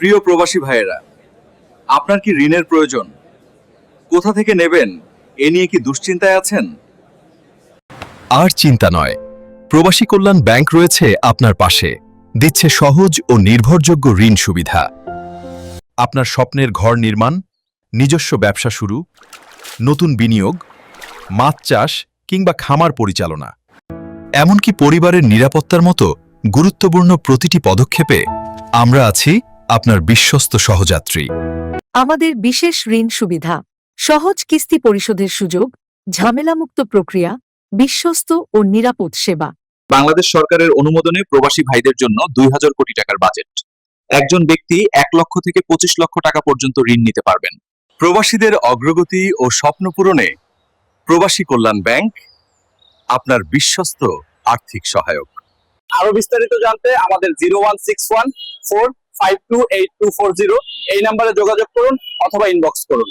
প্রিয় প্রবাসী ভাইয়েরা, আপনার কি ঋণের প্রয়োজন? কোথা থেকে নেবেন? এ নিয়ে কি দুশ্চিন্তায় আছেন? আর চিন্তা নয়। প্রবাসী কল্যাণ ব্যাংক রয়েছে আপনার পাশে। দিচ্ছে সহজ ও নির্ভরযোগ্য ঋণ সুবিধা। আপনার স্বপ্নের ঘর নির্মাণ, নিজস্ব ব্যবসা শুরু, নতুন বিনিয়োগ, মাছ চাষ কিংবা খামার পরিচালনা। এমনকি পরিবারের নিরাপত্তার মতো গুরুত্বপূর্ণ প্রতিটি পদক্ষেপে আমরা আছি আপনার বিশ্বস্ত সহযাত্রী। আমাদের বিশেষ ঋণ সুবিধা সহজ কিস্তি পরিশোধের সুযোগ ঝামেলামুক্ত প্রক্রিয়া বিশ্বস্ত ও নিরাপদ সেবা। বাংলাদেশ সরকারের অনুমোদনে প্রবাসী ভাইদের জন্য দুই হাজার কোটি টাকার বাজেট। একজন ব্যক্তি এক লক্ষ থেকে পঁচিশ লক্ষ টাকা পর্যন্ত ঋণ নিতে পারবেন। প্রবাসীদের অগ্রগতি ও স্বপ্ন পূরণে প্রবাসী কল্যাণ ব্যাংক আপনার বিশ্বস্ত আর্থিক সহায়ক। আরও বিস্তারিত জানতে আমাদের zero one six one four five two eight two four zero এই নাম্বারে যোগাযোগ করুন অথবা ইনবক্স করুন।